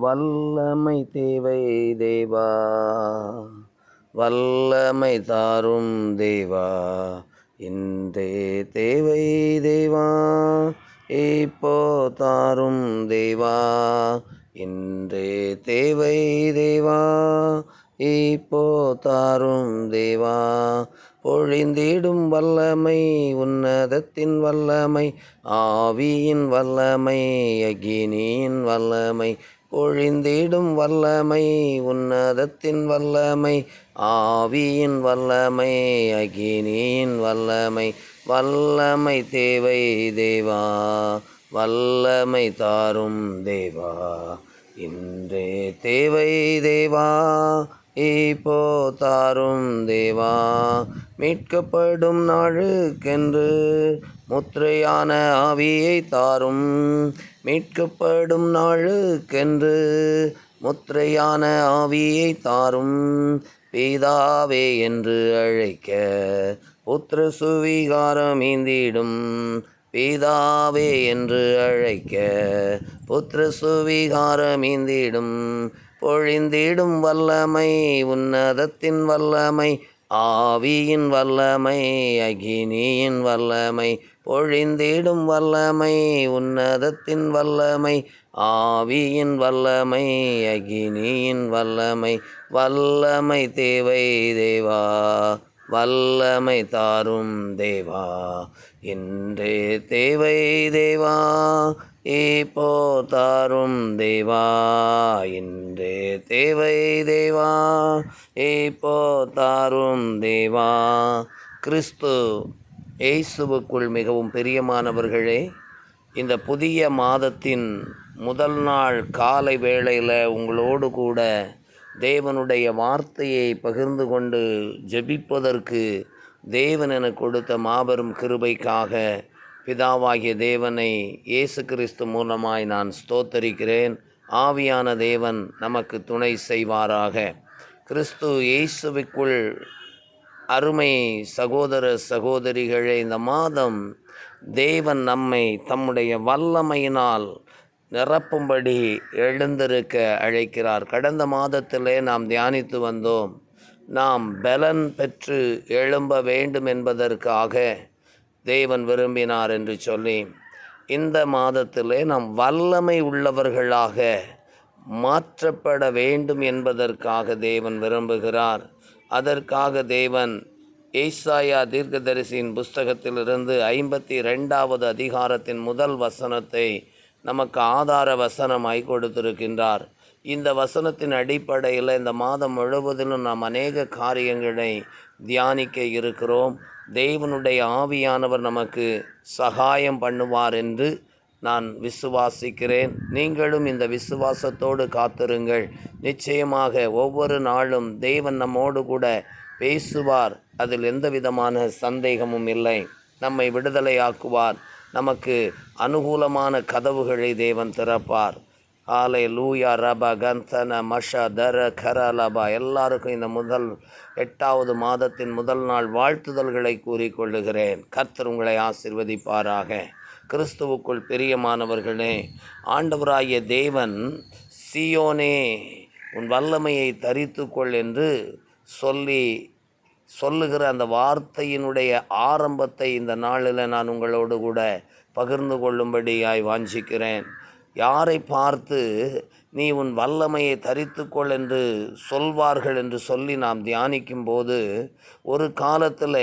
வல்லமை தேவை தேவா. வல்லமை தாரும் தேவா. இந்த தேவை தேவா. இப்போ தாரும் தேவா. இன்றே தேவை தேவா. இப்போ தாரும் தேவா. பொழிந்திடும் வல்லமை உன்னதத்தின் வல்லமை. ஆவியின் வல்லமை அகினியின் வல்லமை பொழிந்திடும் வல்லமை உன்னதத்தின் வல்லமை ஆவியின் வல்லமை அகினியின் வல்லமை வல்லமை தேவை தேவா வல்லமை தாரும் தேவா. இன்றே தேவை தேவா இப்போ தாரும் தேவா. மீட்கப்படும் நாளுக்கென்று முத்திரையான ஆவியை தாரும். மீட்கப்படும் நாளுக்கென்று முத்திரையான ஆவியை தாரும். பீதாவே என்று அழைக்க புத்திர சுவிகாரம் ஈந்திடும். பிதாவே என்று அழைக்க புத்திர சுவிகாரம் ஈந்திடும். பொழிந்திடும் வல்லமை உன்னதத்தின் வல்லமை ஆவியின் வல்லமை அகினியின் வல்லமை பொழிந்திடும் வல்லமை உன்னதத்தின் வல்லமை ஆவியின் வல்லமை அகினியின் வல்லமை வல்லமை தேவை தேவா வல்லமை தாரும் தேவா. இன்றே தேவை தேவா இப்போ தாரும் தேவா. இன்றே தேவை தேவா இப்போ தாரும் தேவா. கிறிஸ்து ஏசுவுக்குள் மிகவும் பிரியமானவர்களே இந்த புதிய மாதத்தின் முதல் நாள் காலை வேளையில் உங்களோடு கூட தேவனுடைய வார்த்தையை பகிர்ந்து கொண்டு ஜெபிப்பதற்கு தேவன் எனக்கு கொடுத்த மாபெரும் கிருபைக்காக பிதாவாகிய தேவனை இயேசு கிறிஸ்து மூலமாய் நான் ஸ்தோத்தரிக்கிறேன். ஆவியான தேவன் நமக்கு துணை செய்வாராக. கிறிஸ்து இயேசுவுக்குள் அருமை சகோதர சகோதரிகளே இந்த மாதம் தேவன் நம்மை தம்முடைய வல்லமையினால் நிரப்பும்படி எழுந்திருக்க அழைக்கிறார். கடந்த மாதத்திலே நாம் தியானித்து வந்தோம். நாம் பலன் பெற்று எழும்ப வேண்டும் என்பதற்காக தேவன் விரும்பினார் என்று சொல்லி இந்த மாதத்திலே நாம் வல்லமை உள்ளவர்களாக மாற்றப்பட வேண்டும் என்பதற்காக தேவன் விரும்புகிறார். அதற்காக தேவன் ஏசாயா தீர்க்கதரிசியின் புஸ்தகத்திலிருந்து ஐம்பத்தி ரெண்டாவது அதிகாரத்தின் முதல் வசனத்தை நமக்கு ஆதார வசனமாய் கொடுத்திருக்கின்றார். இந்த வசனத்தின் அடிப்படையில் இந்த மாதம் முழுவதிலும் நாம் அநேக காரியங்களை தியானிக்க இருக்கிறோம். தேவனுடைய ஆவியானவர் நமக்கு சகாயம் பண்ணுவார் என்று நான் விசுவாசிக்கிறேன். நீங்களும் இந்த விசுவாசத்தோடு காத்திருங்கள். நிச்சயமாக ஒவ்வொரு நாளும் தேவன் நம்மோடு கூட பேசுவார். அதில் எந்த விதமான சந்தேகமும் இல்லை. நம்மை விடுதலையாக்குவார். நமக்கு அனுகூலமான கதவுகளை தேவன் திறப்பார். ஆலை லூயா ரப கந்தன மஷ தர கர லபா எல்லாருக்கும் இந்த முதல் எட்டாவது மாதத்தின் முதல் நாள் வாழ்த்துதல்களை கூறிக்கொள்ளுகிறேன். கர்த்தர் உங்களை ஆசிர்வதிப்பாராக. கிறிஸ்துவுக்குள் பிரியமானவர்களே ஆண்டவராகிய தேவன் சியோனே உன் வல்லமையை தரித்துக்கொள் என்று சொல்லி சொல்லுகிற அந்த வார்த்தையினுடைய ஆரம்பத்தை இந்த நாளில் நான் உங்களோடு கூட பகிர்ந்து கொள்ளும்படியாய் வாஞ்சிக்கிறேன். யாரை பார்த்து நீ உன் வல்லமையை தரித்துக்கொள் என்று சொல்வார்கள் என்று சொல்லி நாம் தியானிக்கும் போது ஒரு காலத்தில்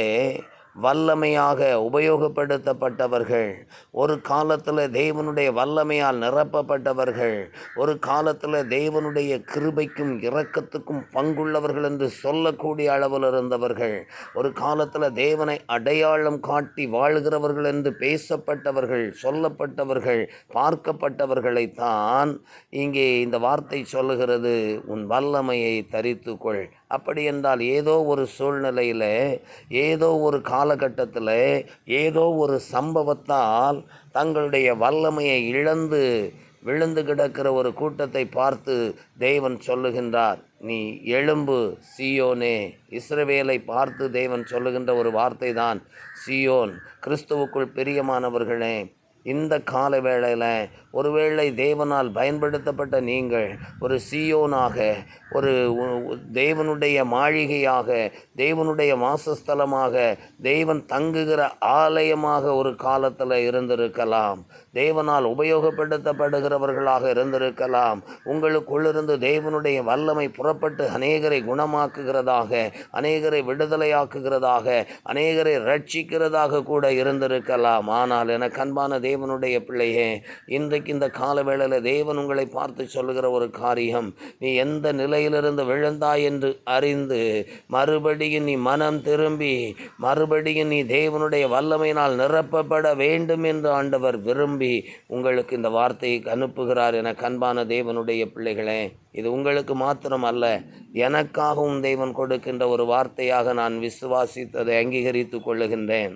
வல்லமையாக உபயோகப்படுத்தப்பட்டவர்கள். ஒரு காலத்தில் தேவனுடைய வல்லமையால் நிரப்பப்பட்டவர்கள். ஒரு காலத்தில் தேவனுடைய கிருபைக்கும் இரக்கத்துக்கும் பங்குள்ளவர்கள் என்று சொல்லக்கூடிய அளவில் இருந்தவர்கள். ஒரு காலத்தில் தேவனை அடையாளம் காட்டி வாழ்கிறவர்கள் என்று பேசப்பட்டவர்கள் சொல்லப்பட்டவர்கள் பார்க்கப்பட்டவர்களைத்தான் இங்கே இந்த வார்த்தை சொல்லுகிறது. உன் வல்லமையை தரித்துக்கொள். அப்படி என்றால் ஏதோ ஒரு சூழ்நிலையில் ஏதோ ஒரு காலகட்டத்தில் ஏதோ ஒரு சம்பவத்தால் தங்களுடைய வல்லமையை இழந்து விழுந்து கிடக்கிற ஒரு கூட்டத்தை பார்த்து தேவன் சொல்லுகின்றார். நீ எழும்பு சியோனே. இஸ்ரவேலை பார்த்து தேவன் சொல்லுகின்ற ஒரு வார்த்தை தான் சியோன் கிறிஸ்துவுக்குள் பிரியமானவர்களே இந்த கால வேளையில் ஒருவேளை தேவனால் பயன்படுத்தப்பட்ட நீங்கள் ஒரு சியோனாக ஒரு தேவனுடைய மாளிகையாக தேவனுடைய வாசஸ்தலமாக தேவன் தங்குகிற ஆலயமாக ஒரு காலத்தில் இருந்திருக்கலாம். தேவனால் உபயோகப்படுத்தப்படுகிறவர்களாக இருந்திருக்கலாம். உங்களுக்குள்ளிருந்து தேவனுடைய வல்லமை புறப்பட்டு அநேகரை குணமாக்குகிறதாக அநேகரை விடுதலையாக்குகிறதாக அநேகரை ரட்சிக்கிறதாக கூட இருந்திருக்கலாம். ஆனால் எனக்கு அன்பான தேவனுடைய பிள்ளையே இன்றைக்கு இந்த காலவேளையில் தேவன் உங்களை பார்த்து சொல்லுகிற ஒரு காரியம் நீ எந்த நிலையிலிருந்து விழுந்தாய் என்று அறிந்து மறுபடியும் நீ மனம் திரும்பி மறுபடியும் நீ தேவனுடைய வல்லமையினால் நிரப்பப்பட வேண்டும் என்று ஆண்டவர் விரும்பி உங்களுக்கு இந்த வார்த்தையை அனுப்புகிறார் என கண்பான தேவனுடைய பிள்ளைகளே இது உங்களுக்கு மாத்திரம் அல்ல எனக்காகவும் தேவன் கொடுக்கின்ற ஒரு வார்த்தையாக நான் விசுவாசித்ததை அங்கீகரித்து கொள்ளுகின்றேன்.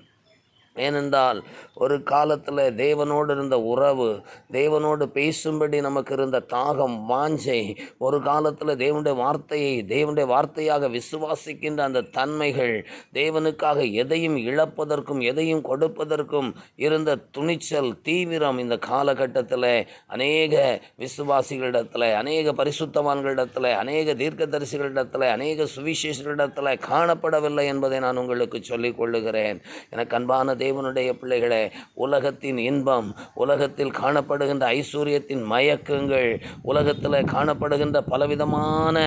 ஏனென்றால் ஒரு காலத்தில் தேவனோடு இருந்த உறவு தேவனோடு பேசும்படி நமக்கு இருந்த தாகம் வாஞ்சை ஒரு காலத்தில் தேவனுடைய வார்த்தையை தேவனுடைய வார்த்தையாக விசுவாசிக்கின்ற அந்த தன்மைகள் தேவனுக்காக எதையும் இழப்பதற்கும் எதையும் கொடுப்பதற்கும் இருந்த துணிச்சல் தீவிரம் இந்த காலகட்டத்தில் அநேக விசுவாசிகளிடத்தில் அநேக பரிசுத்தவான்களிடத்தில் அநேக தீர்க்கதரிசிகளிடத்தில் அநேக சுவிசேஷர்களிடத்தில் காணப்படவில்லை என்பதை நான் உங்களுக்கு சொல்லிக் கொள்ளுகிறேன். எனக்கு அன்பான தேவனுடைய பிள்ளைகளே உலகத்தின் இன்பம் உலகத்தில் காணப்படுகின்ற ஐஸ்வர்யத்தின் மயக்கங்கள் உலகத்தில் காணப்படுகின்ற பலவிதமான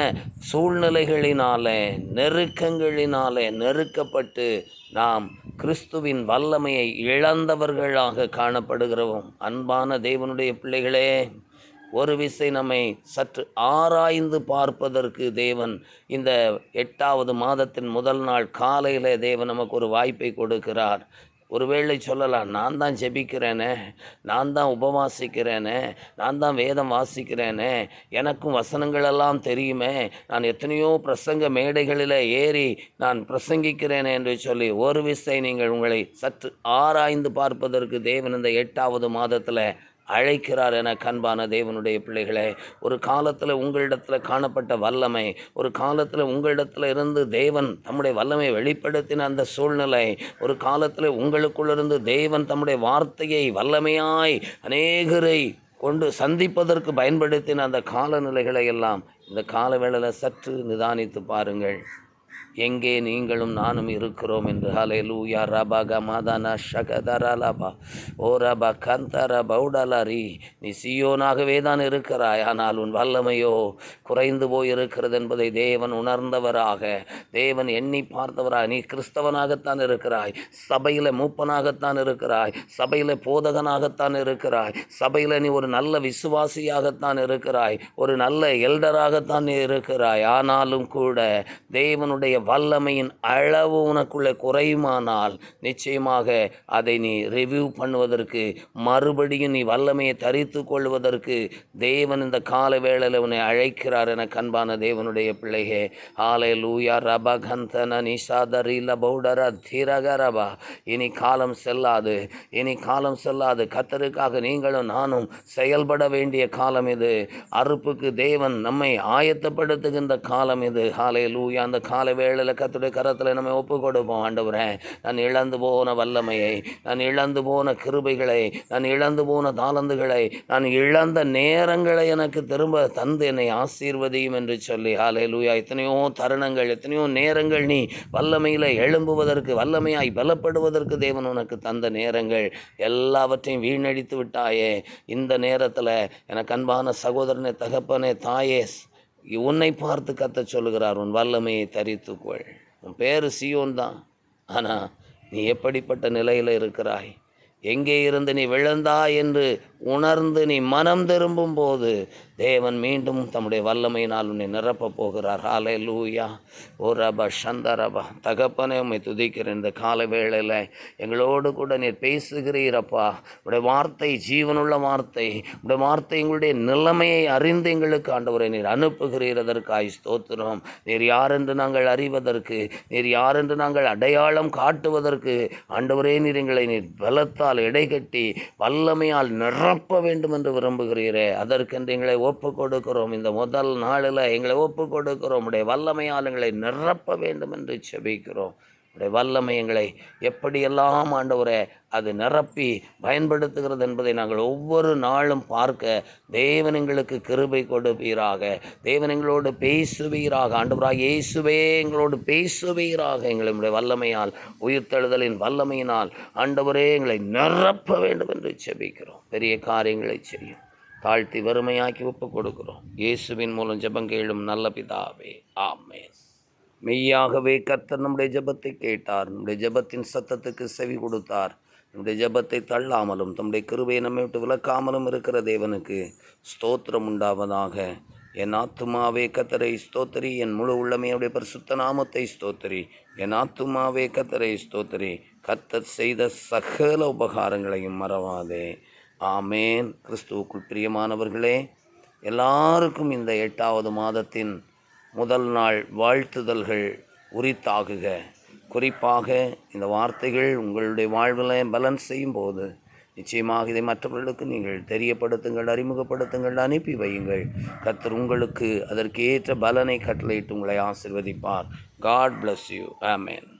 சூழ்நிலைகளினாலே நெருக்கங்களினாலே நெருக்கப்பட்டு நாம் கிறிஸ்துவின் வல்லமையை இழந்தவர்களாக காணப்படுகிறோம். அன்பான தேவனுடைய பிள்ளைகளே ஒரு விசை நம்மை சற்று ஆராய்ந்து பார்ப்பதற்கு தேவன் இந்த எட்டாவது மாதத்தின் முதல் நாள் காலையில் தேவன் நமக்கு ஒரு வாய்ப்பை கொடுக்கிறார். ஒருவேளை சொல்லலாம் நான் தான் ஜெபிக்கிறேனே நான் தான் உபவாசிக்கிறேனே நான் தான் வேதம் வாசிக்கிறேனே எனக்கும் வசனங்களெல்லாம் தெரியுமே நான் எத்தனையோ பிரசங்க மேடைகளில் ஏறி நான் பிரசங்கிக்கிறேனே என்று சொல்லி ஒரு விசை நீங்கள் உங்களை சற்று ஆராய்ந்து பார்ப்பதற்கு தேவன் இந்த எட்டாவது மாதத்தில் அழைக்கிறார் என கண்பான தேவனுடைய பிள்ளைகளே ஒரு காலத்தில் உங்களிடத்தில் காணப்பட்ட வல்லமை ஒரு காலத்தில் உங்களிடத்தில் இருந்து தேவன் தம்முடைய வல்லமை வெளிப்படுத்தின அந்த சூழ்நிலை ஒரு காலத்தில் உங்களுக்குள்ளிருந்து தேவன் தம்முடைய வார்த்தையை வல்லமையாய் அநேகரை கொண்டு சந்திப்பதற்கு பயன்படுத்தின அந்த காலநிலைகளை எல்லாம் இந்த காலவேளையில் சற்று நிதானித்து பாருங்கள். எங்கே நீங்களும் நானும் இருக்கிறோம் என்று. ஹலே லூயா ரபா மாதானா ஷகதரலபா. ஓ ரபா கந்தர பௌடலரி. நீ சியோனாகவே தான் இருக்கிறாய். ஆனால் உன் வல்லமையோ குறைந்து போய் இருக்கிறது என்பதை தேவன் உணர்ந்தவராக தேவன் எண்ணி பார்த்தவராய். நீ கிறிஸ்தவனாகத்தான் இருக்கிறாய். சபையில் மூப்பனாகத்தான் இருக்கிறாய். சபையில் போதகனாகத்தான் இருக்கிறாய். சபையில் நீ ஒரு நல்ல விசுவாசியாகத்தான் இருக்கிறாய். ஒரு நல்ல எல்டராகத்தான் நீ இருக்கிறாய். ஆனாலும் கூட தேவனுடைய வல்லமையின் அளவு உனக்குள்ளே குறையுமானால் நிச்சயமாக அதை நீ ரிவ்யூ பண்ணுவதற்கு மறுபடியும் நீ வல்லமையை தரித்து கொள்வதற்கு தேவன் இந்த கால வேளையில் உன்னை அழைக்கிறார் என கண்பான தேவனுடைய பிள்ளையே. ஆலை லூயா ரப கந்தன நிஷாதரில பௌடர தீரகரபா. இனி காலம் செல்லாது இனி காலம் செல்லாது. கத்தருக்காக நீங்களும் நானும் செயல்பட வேண்டிய காலம் இது. அறுப்புக்கு தேவன் நம்மை ஆயத்தப்படுத்துகின்ற காலம் இது. ஆலை லூயா அந்த கால வேளையில் கத்துடைய கரத்தில் நம்ம ஒப்பு கொடுப்போம் ஆண்டவரே. நான் இழந்து போன வல்லமையை நான் இழந்து போன கிருபைகளை நான் இழந்து போன தாளந்துகளை நான் இழந்த நேரங்களை எனக்கு திரும்ப தந்து என்னை ஆசீர்வதியும் என்று சொல்லி ஆலே லூயா எத்தனையோ தருணங்கள் எத்தனையோ நேரங்கள் நீ வல்லமையில் எழும்புவதற்கு வல்லமையாய் பலப்படுவதற்கு தேவன் உனக்கு தந்த நேரங்கள் எல்லாவற்றையும் வீணடித்து விட்டாயே. இந்த நேரத்தில் எனக்கு அன்பான சகோதரனே தகப்பனே தாயே உன்னை பார்த்து கத்தச் சொல்லுகிறார் உன் வல்லமையை தரித்துக்கொள். உன் பேர் சியோன் தான். ஆனால் நீ எப்படிப்பட்ட நிலையில் இருக்கிறாய்? எங்கே இருந்து நீ விழுந்தாய் என்று உணர்ந்து நீ மனம் திரும்பும் போது தேவன் மீண்டும் தம்முடைய வல்லமையினால் உன்னை நிரப்பப் போகிறார். ஹாலே லூயா ஓ ரபா சந்தரபா தகப்பனே உண்மை துதிக்கிற இந்த கால வேளையில் எங்களோடு கூட நீர் பேசுகிறீரப்பா. உடைய வார்த்தை ஜீவனுள்ள வார்த்தை உடைய வார்த்தை எங்களுடைய நிலைமையை அறிந்து எங்களுக்கு ஆண்டவரை நீர் அனுப்புகிறீரதற்காய் ஸ்தோத்திரம். நீர் யார் என்று நாங்கள் அறிவதற்கு நீர் யார் என்று நாங்கள் அடையாளம் காட்டுவதற்கு ஆண்டவரே நீர் எங்களை நீர் பலத்தால் இடைகட்டி வல்லமையால் நிரப்ப வேண்டும் என்று விரும்புகிறீரே. அதற்கென்று எங்களை ஒப்பு கொடுக்கிறோம் இந்த முதல் நாளில் எங்களை ஒப்பு கொடுக்கிறோம் உடைய வல்லமையால் எங்களை நிரப்ப வேண்டும் என்று செபிக்கிறோம். உடைய வல்லமை எங்களை எப்படியெல்லாம் ஆண்டவரை அது நிரப்பி பயன்படுத்துகிறது என்பதை நாங்கள் ஒவ்வொரு நாளும் பார்க்க தேவன் எங்களுக்கு கிருபை கொடுப்பீராக. தேவன் எங்களோடு பேசுவீராக. ஆண்டவராக இயேசுவே எங்களோடு பேசுவீராக. எங்களுடைய வல்லமையால் உயிர்த்தெழுதலின் வல்லமையினால் ஆண்டவரே எங்களை நிரப்ப வேண்டும் என்று செபிக்கிறோம். பெரிய காரியங்களை செய்யும். தாழ்த்தி வறுமையாக்கி ஒப்பு கொடுக்கிறோம் இயேசுவின் மூலம் ஜெபம் கேளும் நல்ல பிதாவே ஆமேன். மெய்யாகவே கர்த்தர் நம்முடைய ஜபத்தை கேட்டார். நம்முடைய ஜெபத்தின் சத்தத்துக்கு செவி கொடுத்தார். நம்முடைய ஜெபத்தை தள்ளாமலும் தம்முடைய கிருபையை நம்மை விட்டு விளக்காமலும் இருக்கிற தேவனுக்கு ஸ்தோத்திரம் உண்டாவதாக. என் ஆத்துமாவே கத்தரை ஸ்தோத்திரி. என் முழு உள்ளமையுடைய பரிசுத்த நாமத்தை ஸ்தோத்திரி. என் ஆத்துமாவே கத்தரை ஸ்தோத்திரி. கத்தர் செய்த சகல உபகாரங்களையும் மறவாதே. ஆமேன். கிறிஸ்துவுக்குள் பிரியமானவர்களே எல்லாருக்கும் இந்த எட்டாவது மாதத்தின் முதல் நாள் வாழ்த்துதல்கள் உரித்தாகுக. குறிப்பாக இந்த வார்த்தைகள் உங்களுடைய வாழ்வில் பேலன்ஸ் செய்யும் போது நிச்சயமாக இதை மற்றவர்களுக்கு நீங்கள் தெரியப்படுத்துங்கள் அறிமுகப்படுத்துங்கள் அனுப்பி வையுங்கள். கத்தர் உங்களுக்கு அதற்கு ஏற்ற பலனை கட்டளையிட்டு உங்களை ஆசிர்வதிப்பார். God bless you amen